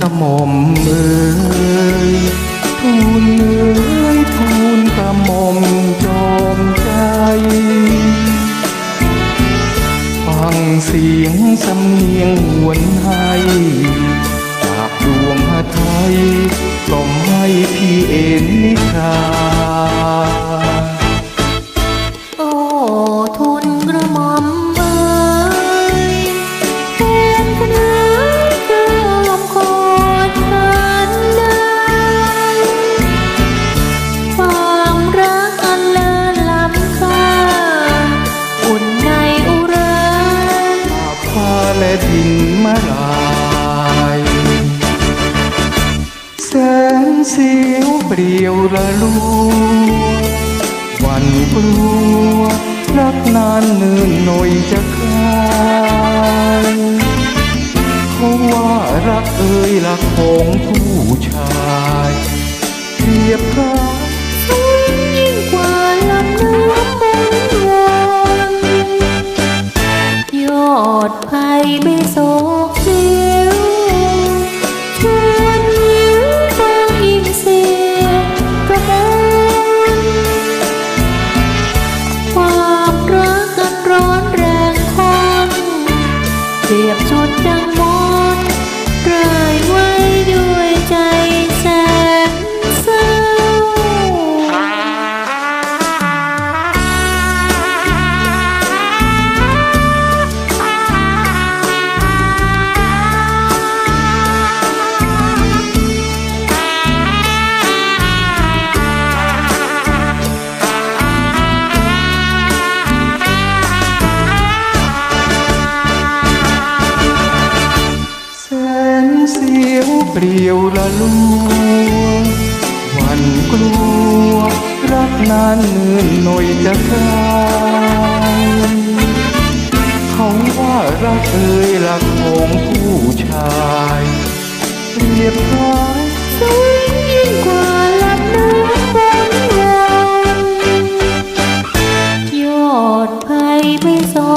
กระหม่อมเอ่ยทูลเอ่ยทูลกระหม่อมจอมใจฟังเสียงสำเนียงหวนให้จากดวงหทัยก็ไม่พี่เอ็นนิทรา และดินมาลายแสนเสียวเปลี่ยวละลัวหวันกลัวรักนานเนิ่นหน่อยจะคลายเขาว่ารักเอ่ยรักของผู้ชายเปรียบพระสูงยิ่งกว่าลำน้ำบนวนยอดภัย ไม่โศกเสียวชวนยิ้มฟังยิ่งเสียงประมวลความรักกันร้อนแรงคนเปรียบชนดัง เสียวเปลี่ยวละลัววันกลัว รักนานเนื่นหน่อยจะกลายเขาว่ารักเอ่ยรักของผู้ชายเรียบร้อยสูงยิ่งกว่าลักน้ำฝนยอดภัยไม่สน